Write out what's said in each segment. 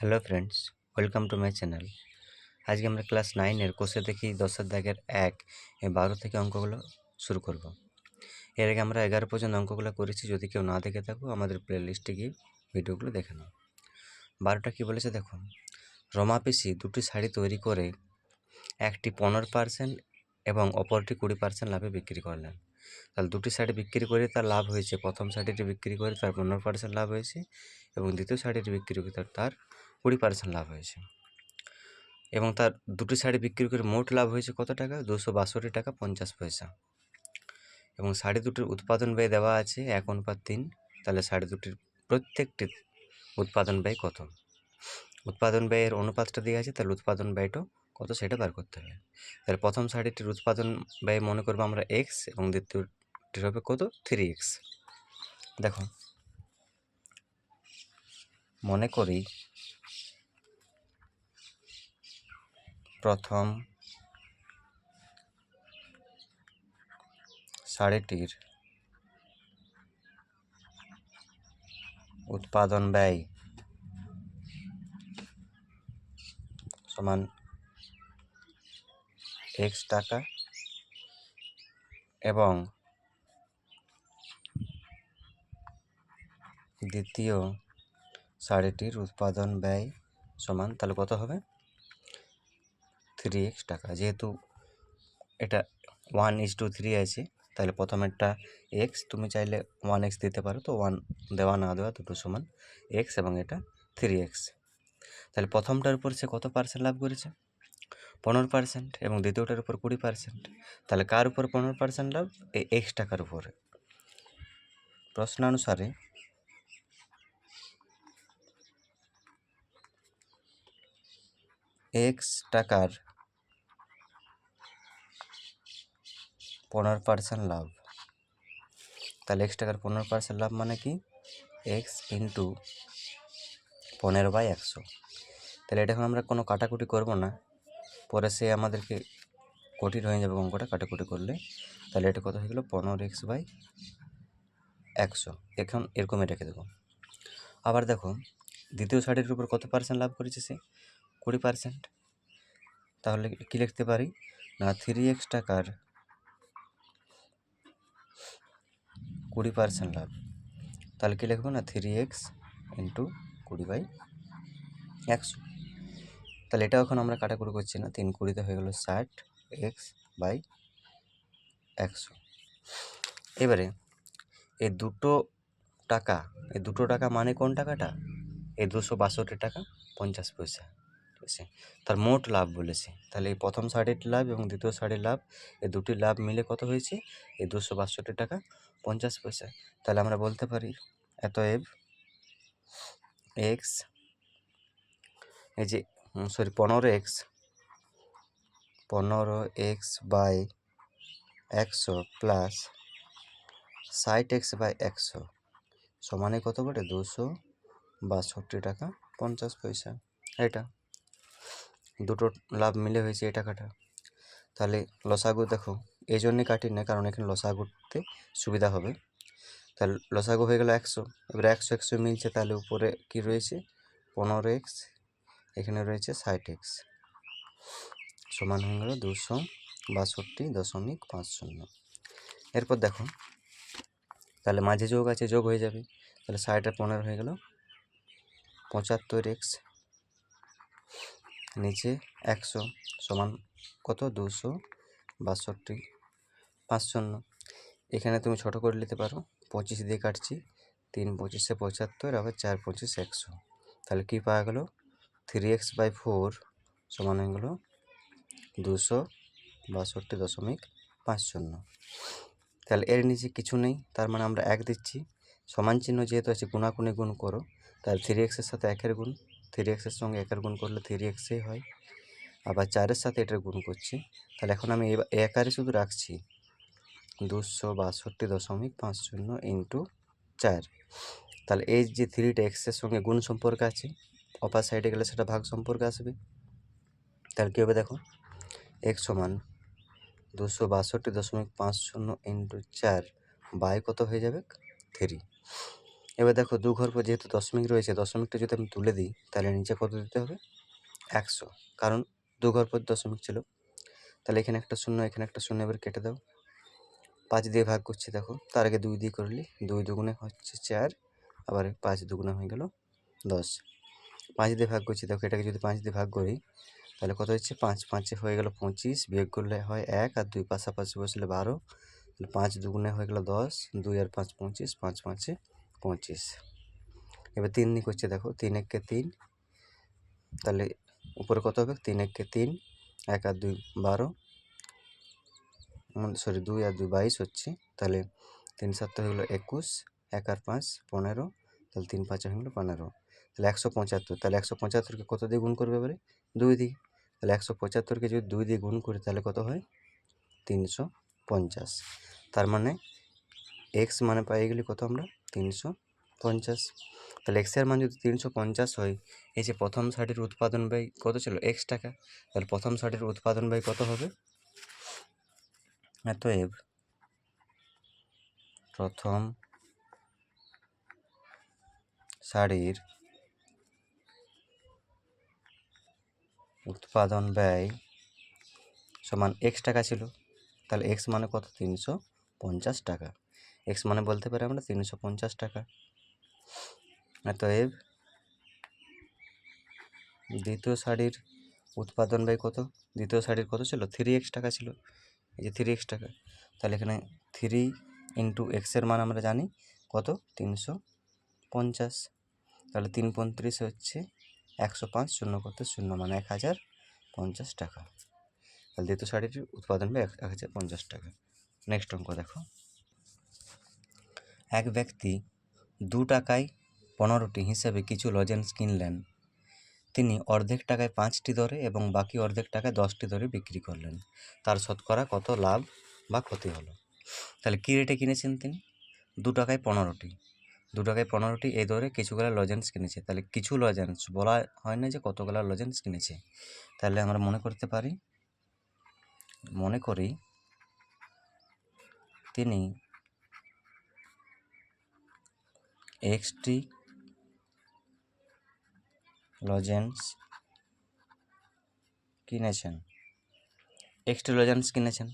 Hello friends welcome to my channel আজকে আমরা class নাইনের কোষে দেখি দশের দাগের এক এই বারো থেকে অঙ্কগুলো শুরু করব। এর আগে আমরা এগারো পর্যন্ত অঙ্কগুলো করেছি, যদি কেউ না দেখে থাকো, আমাদের প্লে লিস্টে গিয়ে ভিডিওগুলো দেখে নাও। বারোটা কী বলেছে দেখো? রমা পিসি দুটি শাড়ি তৈরি করে একটি পনেরো পার্সেন্ট এবং অপরটি কুড়ি পার্সেন্ট লাভে বিক্রি করলেন। তাহলে দুটি শাড়ি বিক্রি করে তার লাভ হয়েছে। প্রথম শাড়িটি বিক্রি করে তার পনেরো পার্সেন্ট লাভ হয়েছে এবং দ্বিতীয় শাড়িটি বিক্রি করে তার তার কুড়ি পার্সেন্ট লাভ হয়েছে। এবং তার দুটি শাড়ি বিক্রি করে মোট লাভ হয়েছে কত টাকা? দুশো বাষট্টি টাকা পঞ্চাশ পয়সা। এবং শাড়ি দুটির উৎপাদন ব্যয় দেওয়া আছে এক অনুপাত তিন। তাহলে শাড়ি দুটির প্রত্যেকটির উৎপাদন ব্যয় কত? উৎপাদন ব্যয়ের অনুপাতটা দেওয়া আছে, তাহলে উৎপাদন ব্যয়টা কত সেটা বার করতে হবে। তাহলে প্রথম শাড়িটির উৎপাদন ব্যয় মনে করব আমরা এক্স এবং দ্বিতীয়টির হবে কত? থ্রি এক্স দেখো, মনে করি প্রথম শাড়িটির উৎপাদন ব্যয় সমান এক্স টাকা এবং দ্বিতীয় শাড়িটির উৎপাদন ব্যয় সমান তাহলে কত হবে? থ্রি এক্স টাকা। যেহেতু এটা ওয়ান ইস টু থ্রি আছে, তাহলে প্রথমেরটা এক্স তুমি চাইলে ওয়ান এক্স দিতে পারো, তো ওয়ান দেওয়া না দেওয়া দুটো সমান এক্স এবং এটা থ্রি এক্স তাহলে প্রথমটার উপর সে কত পার্সেন্ট লাভ করেছে? পনেরো পার্সেন্ট এবং দ্বিতীয়টার উপর কুড়ি পার্সেন্ট তাহলে কার উপর পনেরো পার্সেন্ট লাভ? এই এক্স টাকার উপরে। প্রশ্নানুসারে এক্স টাকার পনেরো পার্সেন্ট লাভ। তাহলে এক্স টাকার পনেরো পার্সেন্ট লাভ মানে কি? এক্স ইন্টু পনেরো বাই একশো। তাহলে এটা এখন আমরা কোনো কাটাকুটি করব না। পরে সে আমাদেরকে কঠিন হয়ে যাবে অঙ্কটা কাটাকুটি করলে। তাহলে এটা কত হয়ে গেলো? পনেরো এক্স বাই একশো। এখন এরকমই রেখে দেবো। আবার দেখো, দ্বিতীয় শাড়ির উপর কত পার্সেন্ট লাভ করেছে সে? কুড়ি পার্সেন্ট তাহলে কী লিখতে পারি? না থ্রি এক্স টাকার কুড়ি পার্সেন্ট লাভ। তাহলে কী লিখব না? থ্রি এক্স ইন্টু কুড়ি বাই একশো। তাহলে এটাও এখন আমরা কাটাকুটি করছি না। তিন কুড়িতে হয়ে গেলো ষাট এক্স বাই একশো। এবারে এই দুটো টাকা এই দুটো টাকা মানে কোন টাকাটা? এই দুশো বাষট্টি টাকা, পঞ্চাশ পয়সা তার মোট লাভ বলেছে। তাহলে এই প্রথম শাড়ির লাভ এবং দ্বিতীয় শাড়ির লাভ এই দুটি লাভ মিলে কত হয়েছে? এই দুশো বাষট্টি টাকা পঞ্চাশ পয়সা। তাহলে আমরা বলতে পারি, এতএব এক্স এই যে সরি পনেরো এক্স পনেরো এক্স বাই একশো প্লাস ষাট এক্স বাই একশো সমানে কত করে দুশো বাষট্টি টাকা পঞ্চাশ পয়সা। এটা, দুটো লাভ মিলে হয়েছে এই টাকাটা। তাহলে লসাগু দেখো। এই জন্যে কাটি না কারণ এখানে লসা লসাগুতে সুবিধা হবে। তাহলে লসাগু হয়ে গেল একশো, এবার একশো একশো মিলছে, তাহলে উপরে কি রয়েছে? পনেরো এক্স, এখানে রয়েছে ষাট এক্স। সমান হয়ে গেল দুশো বাষট্টি দশমিক পাঁচ শূন্য। এরপর দেখো, তাহলে মাঝে যোগ আছে, যোগ হয়ে যাবে। তাহলে ষাট আর পনেরো হয়ে গেল পঁচাত্তর এক্স। নিচে একশো সমান কত? দুশো বাষট্টি। পাঁচ শূন্য এখানে তুমি ছোটো করে নিতে পারো, পঁচিশ দিয়ে কাটছি, তিন পঁচিশে পঁচাত্তর, আবার চার পঁচিশ একশো। তাহলে কী পাওয়া গেলো? থ্রি এক্স বাই ফোর সমান হয়ে গেলো দুশো বাষট্টি দশমিক পাঁচ শূন্য তাহলে এর নিচে কিছু নেই, তার মানে আমরা এক দিচ্ছি। সমান চিহ্ন যেহেতু আছে, গুণাগুণে গুণ করো, তাহলে থ্রি এক্সের সাথে একের গুণ থ্রি এক্সের সঙ্গে একের গুণ করলে থ্রি এক্সেই হয়। আবার চারের সাথে এটার গুণ করছি। তাহলে এখন আমি এ আকারে শুধু রাখছি। দুশো বাষট্টি দশমিক পাঁচ শূন্য ইন্টু চার। তাহলে এই যে থ্রিটা এক্সের সঙ্গে গুণ সম্পর্ক আছে, অপার সাইডে গেলে সেটা ভাগ সম্পর্কে আসবে। তাহলে কী হবে দেখো? এক্স সমান দুশো বাষট্টি দশমিক পাঁচ শূন্য ইন্টু চার বাই কত হয়ে যাবে? থ্রি। এবার দেখো, দু ঘর পর যেহেতু দশমিক রয়েছে, দশমিকটা যদি আমি তুলে দিই, তাহলে নিচে কত দিতে হবে? একশো। কারণ দু ঘর পর দশমিক ছিল। তাহলে এখানে একটা শূন্য, এখানে একটা শূন্য, এবার কেটে দাও। পাঁচ দিয়ে ভাগ করছি দেখো, তার আগে দুই দিয়ে করলি, দুই দুগুণে হচ্ছে চার, আবার পাঁচ দুগুণে হয়ে গেল দশ। পাঁচ দিয়ে ভাগ করছি, দেখো এটাকে যদি পাঁচ দিয়ে ভাগ করি, তাহলে কত হচ্ছে? পাঁচ, পাঁচে হয়ে গেল পঁচিশ, বিয়োগ করলে হয় এক, আর দুই পাশাপাশি বসলে বারো, তাহলে পাঁচ দুগুণে হয়ে গেল দশ, দুই আর পাঁচ পঁচিশ, পাঁচ পাঁচে পঁচিশ। এবার তিন দিয়ে করছে দেখো, তিন এককে তিন, তাহলে উপরে কত হবে? তিন এককে তিন, এক আর দুই বারো সরি দুই আর দুই বাইশ হচ্ছে। তাহলে তিন সাতটা গেলো একুশ, এক আর পাঁচ পনেরো, তাহলে তিন পাঁচ হয়ে গেলো পনেরো। তাহলে একশো পঁচাত্তর, তাহলে একশো পঁচাত্তরকে কত দিয়ে গুণ করবে এবারে দুই দিয়ে। তাহলে একশো পঁচাত্তরকে যদি দুই দিয়ে গুণ করি, তাহলে কত হয়? তিনশো পঞ্চাশ। তার মানে এক্স মানে পাই গেলি কত আমরা? তিনশো পঞ্চাশ। তাহলে এক্সের মান যদি তিনশো পঞ্চাশ হয়, এই যে প্রথম শাড়ির উৎপাদন ব্যয় কত ছিল? এক্স টাকা। তাহলে প্রথম শাড়ির উৎপাদন ব্যয় কত হবে? অতএব প্রথম শাড়ির উৎপাদন ব্যয় সমান এক্স টাকা ছিল। তাহলে এক্স মানে কত? তিনশো পঞ্চাশ টাকা। এক্স মানে বলতে পারি আমরা তিনশো পঞ্চাশ টাকা। অতএব দ্বিতীয় শাড়ির উৎপাদন ব্যয় কত? দ্বিতীয় শাড়ির কত ছিল? থ্রি এক্স টাকা ছিল। এই যে থ্রি এক্স টাকা, তাহলে এখানে থ্রি ইন্টু এক্সের মান আমরা জানি কত? তিনশো পঞ্চাশ। তাহলে তিন পঁয়ত্রিশ হচ্ছে একশো পাঁচ, শূন্য কত শূন্য মানে এক হাজার পঞ্চাশ টাকা। তাহলে দ্বিতীয় শাড়িটির উৎপাদন এক এক হাজার পঞ্চাশ টাকা। নেক্সট অঙ্ক দেখো। এক ব্যক্তি দু টাকায় পনেরোটি হিসেবে কিছু লজেন্স কিনলেন। তিনি অর্ধেক টাকায় পাঁচটি দরে এবং বাকি অর্ধেক টাকায় দশটি দরে বিক্রি করলেন। তার শতকরা কত লাভ বা ক্ষতি হলো? তাহলে কী রেটে কিনেছেন তিনি? দু টাকায় পনেরোটি। দু টাকায় পনেরোটি এই দরে কিছুগুলো লজেন্স কিনেছে। তাহলে কিছু লজেন্স, বলা হয় না যে কতগুলো লজেন্স কিনেছে। তাহলে আমরা মনে করতে পারি, মনে করি তিনি এক্সটি লজেন্স কিনেছেন? এক্সটি লজেন্স কিনেছেন।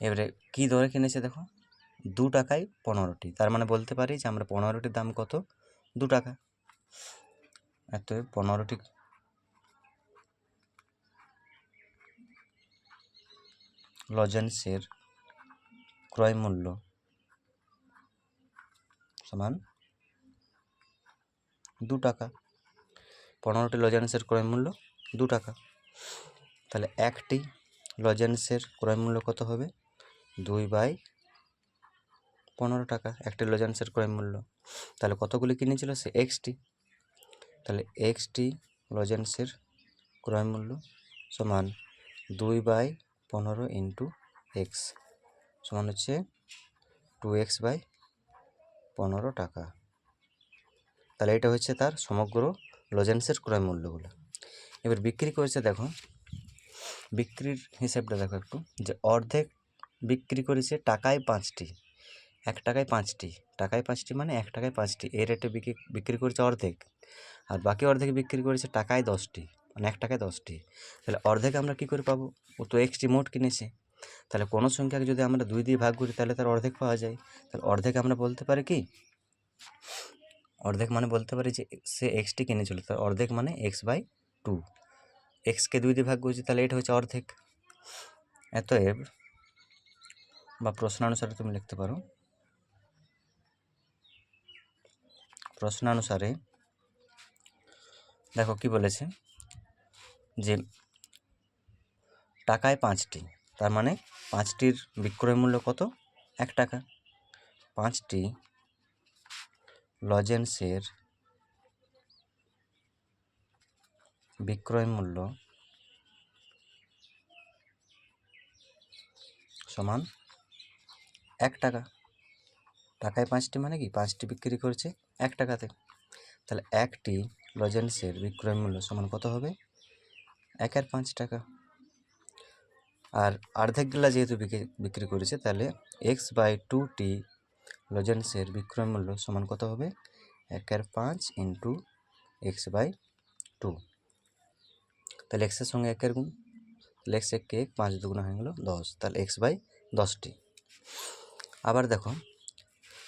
এবারে কী দরে কিনেছে দেখো? দু টাকায় পনেরোটি। তার মানে বলতে পারি যে আমরা পনেরোটির দাম কত? দু টাকা। এত পনেরোটি লজেন্সের ক্রয় মূল্য সমান দু টাকা। পনেরোটি লজেন্সের ক্রয় মূল্য দু টাকা। তাহলে একটি লজেন্সের ক্রয় মূল্য কত হবে? দুই বাই পনেরো টাকা, একটি লজেন্সের ক্রয় মূল্য। তাহলে কতগুলি কিনেছিল? সে এক্সটি। তাহলে এক্সটি লজেন্সের ক্রয় মূল্য সমান দুই বাই পনেরো ইন্টু এক্স সমান হচ্ছে টু এক্স বাই পনেরো টাকা। তাহলে এটা হচ্ছে তার সমগ্র লজেন্সের ক্রয় মূল্যগুলো। এবার বিক্রি করেছে দেখো, বিক্রির হিসেবটা দেখো একটু, যে অর্ধেক বিক্রি করেছে টাকায় পাঁচটি, এক টাকায় পাঁচটি টাকায় পাঁচটি মানে এক টাকায় পাঁচটি এই রেটে বিক্রি বিক্রি করেছে অর্ধেক, আর বাকি অর্ধেক বিক্রি করেছে টাকায় দশটি মানে এক টাকায় দশটি, তাহলে অর্ধেক আমরা কী করে পাবো? ও তো এক্সটি মোট কিনেছে, তাহলে কোনো সংখ্যাকে যদি আমরা দুই দিয়ে ভাগ করি, তাহলে তার অর্ধেক পাওয়া যায়, তাহলে অর্ধেক আমরা বলতে পারি কি? অর্ধেক মানে বলতে পারি যে সে এক্সটি কিনেছিল তার অর্ধেক মানে এক্স বাই টু এক্সকে দুই দিয়ে ভাগ করছি, তাহলে এটা হচ্ছে অর্ধেক। এতএব বা প্রশ্নানুসারে তুমি লিখতে পারো। প্রশ্নানুসারে দেখো কি বলেছে যে টাকায় পাঁচটি, তার মানে পাঁচটির বিক্রয় মূল্য কত? এক টাকা। পাঁচটি লজেন্সের বিক্রয় মূল্য সমান এক টাকা। টাকায় পাঁচটি মানে কি? পাঁচটি বিক্রি করছে এক টাকাতে। তাহলে একটি লজেন্সের বিক্রয় মূল্য সমান কত হবে? এক আর পাঁচ টাকা। আর অর্ধেকগুলা যেহেতু বিক্রি বিক্রি করেছে, তাহলে এক্স বাই টু টি লজেন্সের বিক্রয় মূল্য সমান কত হবে? একের পাঁচ ইন্টু এক্স বাই টু। তাহলে এক্সের সঙ্গে একের গুণ। তাহলে এক্স এক এক পাঁচ দুগুণ হয়ে গেলো দশ। তাহলে এক্স বাই দশটি। আবার দেখো,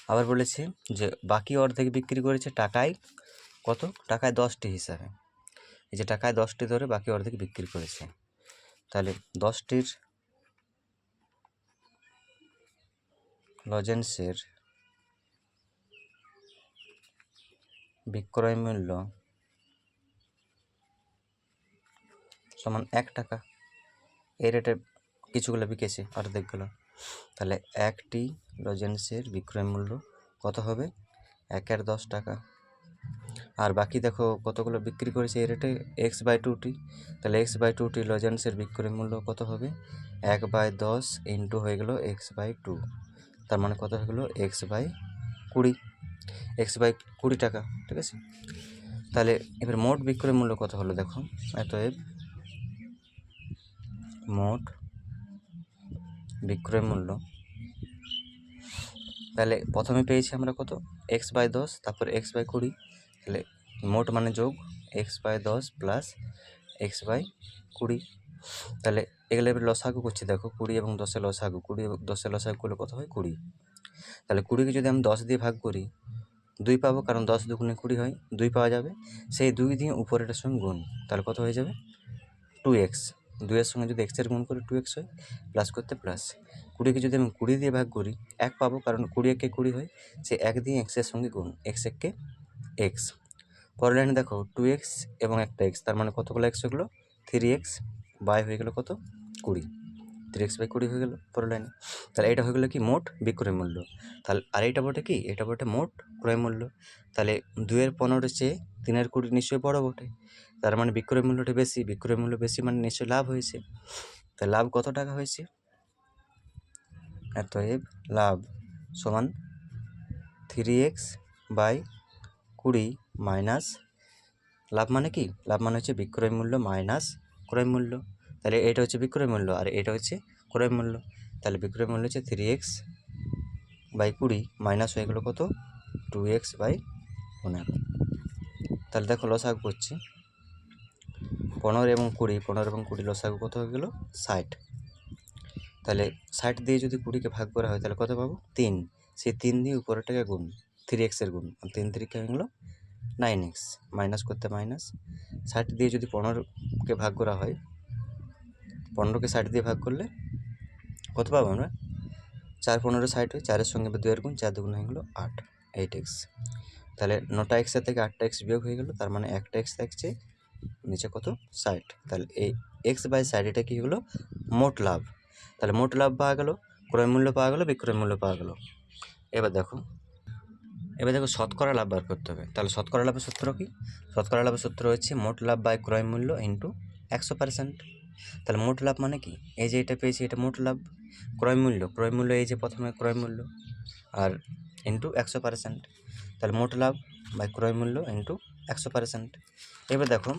আবার বলেছে যে বাকি অর্ধেক বিক্রি করেছে টাকায় কত? টাকায় দশটি হিসাবে। এই যে টাকায় দশটি ধরে বাকি অর্ধেক বিক্রি করেছে। তাহলে দশটির লজেন্সের বিক্রয় মূল্য সমান এক টাকা। এই রেটে কিছুগুলো বিকেছে অর্ধেকগুলো। তাহলে একটি লজেন্সের বিক্রয় মূল্য কত হবে? একের দশ টাকা। আর বাকি দেখো কতগুলো বিক্রি করেছে এই রেটে? এক্স বাই টুটি তাহলে এক্স বাই টুটি লজেন্সের বিক্রয় মূল্য কত হবে? এক বাই দশ ইন্টু হয়ে গেলো এক্স বাই টু। তার মানে কত হয়ে গেলো? এক্স বাই কুড়ি। এক্স বাই কুড়ি টাকা, ঠিক আছে? তাহলে এবার মোট বিক্রয় মূল্য কত হলো দেখো? অতএব মোট বিক্রয় মূল্য। তাহলে প্রথমে পেয়েছি আমরা কত? এক্স বাই দশ, তারপর এক্স বাই কুড়ি। তাহলে মোট মানে যোগ, এক্স বাই দশ প্লাস এক্স বাই কুড়ি। তাহলে এগুলো এবার লসাগু করছি, দেখো কুড়ি এবং দশে লসাগু। কুড়ি এবং দশে লসাগু করলে কত হয়? কুড়ি। তাহলে কুড়িকে যদি আমি দশ দিয়ে ভাগ করি দুই পাবো, কারণ দশ দুগুণে কুড়ি হয়, দুই পাওয়া যাবে। সেই দুই দিয়ে উপরেটার সঙ্গে গুণ, তাহলে কত হয়ে যাবে? টু এক্স দুইয়ের সঙ্গে যদি এক্সের গুণ করি টু এক্স হয় প্লাস করতে প্লাস কুড়িকে যদি আমি কুড়ি দিয়ে ভাগ করি, এক পাবো, কারণ কুড়ি একে কুড়ি হয়, সে এক দিয়ে এক্সের সঙ্গে গুণ এক্স এককে এক্স পরের লাইনে দেখো টু এক্স এবং একটা এক্স তার মানে কতগুলো এক্স হয়ে গেলো? থ্রি এক্স বাই হয়ে গেলো কত? কুড়ি। থ্রি এক্স বাই কুড়ি হয়ে গেলো, পরের লাইনে তাহলে এটা হয়ে গেলো কি? মোট বিক্রয় মূল্য। তাহলে আর এইটা বটে কি? এটা বটে মোট ক্রয় মূল্য। তাহলে দুইয়ের পনেরো চেয়ে তিনের কুড়ি নিশ্চয়ই বড় বটে। তার মানে বিক্রয় মূল্যটা বেশি। বিক্রয় মূল্য বেশি মানে নিশ্চয়ই লাভ হয়েছে। তা লাভ কত টাকা হয়েছে? অতএব লাভ সমান থ্রি এক্স বাই কুড়ি মাইনাস লাভ মানে কি? লাভ মানে হচ্ছে বিক্রয় মূল্য মাইনাস ক্রয় মূল্য। তাহলে এটা হচ্ছে বিক্রয় মূল্য, আর এটা হচ্ছে ক্রয় মূল্য। তাহলে বিক্রয় মূল্য হচ্ছে থ্রি এক্স বাই কুড়ি মাইনাস হয়ে গেলো কত? টু এক্স বাই পনেরো। তাহলে দেখো লসাগু করছি। পনেরো এবং কুড়ি, পনেরো এবং কুড়ি লসাগু কত হয়ে গেলো? ষাট। তাহলে ষাট দিয়ে যদি কুড়িকে ভাগ করা হয়, তাহলে কত পাবো? তিন। সেই তিন দিয়ে উপরেরটাকে গুণ থ্রি এক্সের গুণ। তিন তিরিকে হয়ে গেলো নাইন এক্স মাইনাস করতে মাইনাস ষাট দিয়ে যদি পনেরোকে ভাগ করা হয় পনেরোকে ষাট দিয়ে ভাগ করলে কত পাবো আমরা? চার পনেরো ষাট হয়, চারের সঙ্গে দুয়ের গুণ, চার দুগুণ হয়ে গেলো আট এইট এক্স তাহলে নটা এক্সের থেকে আটটা এক্স বিয়োগ হয়ে গেলো, তার মানে একটা এক্স থাকছে নিচে কত? ষাট। তাহলে এই এক্স বাই ষাট এটা কী হলো? মোট লাভ। তাহলে মোট লাভ পাওয়া গেলো, ক্রয় মূল্য পাওয়া গেলো, বিক্রয় মূল্য পাওয়া গেলো। এবার দেখো এবার দেখো শতকরা লাভ বার করতে হবে। তাহলে শতকরা লাভের সূত্র কী? শতকরা লাভের সূত্র হচ্ছে মোট লাভ বাই ক্রয় মূল্য ইন্টু একশো পার্সেন্ট তাহলে মোট লাভ মানে কি? এই যে এটা পেয়েছি, এটা মোট লাভ ক্রয় মূল্য। ক্রয় মূল্য এই যে প্রথমে ক্রয় মূল্য আর ইন্টু একশো পার্সেন্ট তাহলে মোট লাভ বাই ক্রয় মূল্য ইন্টু একশো পার্সেন্ট এবার দেখো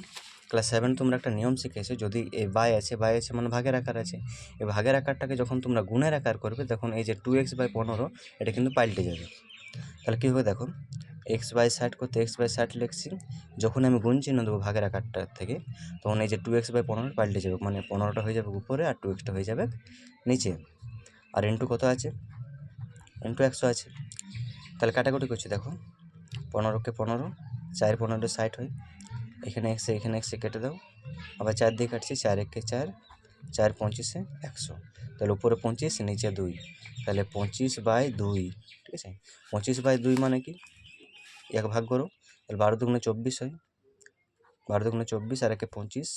ক্লাস সেভেন তোমরা একটা নিয়ম শিখেছো, যদি এই বাই আছে বাই আছে মানে ভাগের আকার আছে। এই ভাগের আকারটাকে যখন তোমরা গুণের আকার করবে, তখন এই যে টু এক্স বাই পনেরো, এটা কিন্তু পাল্টে যাবে। তাহলে কী হবে দেখো এক্স বাই ষাট করতে এক্স বাই ষাট লিখছি যখন আমি গুণ চিহ্ন দেবো ভাগের আকারটা থেকে, তখন এই যে টু এক্স বাই পনেরো পাল্টে যাবে মানে পনেরোটা হয়ে যাবে উপরে আর টু এক্সটা হয়ে যাবে নিচে। আর ইন্টু কত আছে? ইন্টু একশো আছে। তাহলে কাটাকুটি করছি, দেখো। পনেরোকে পনেরো, চার পনেরো ষাট হয়। এখানে একশো এখানে একশো কেটে দাও। আবার চার দিয়ে কাটছি, চার একে চার চার পঁচিশে একশো। তাহলে উপরে পঁচিশ, নিচে দুই। তাহলে পঁচিশ বাই দুই, ঠিক আছে? পঁচিশ বাই দুই মানে কি? এক ভাগ করো তাহলে বারো দুগুণে চব্বিশ হয়। বারো দুগুণে চব্বিশ আর একে পঁচিশ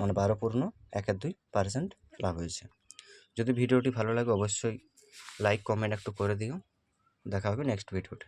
মানে বারো পূর্ণ, একের দুই পার্সেন্ট লাভ হয়েছে। যদি ভিডিওটি ভালো লাগে, অবশ্যই লাইক কমেন্ট একটু করে দিও। দেখা হবে নেক্সট ভিডিওতে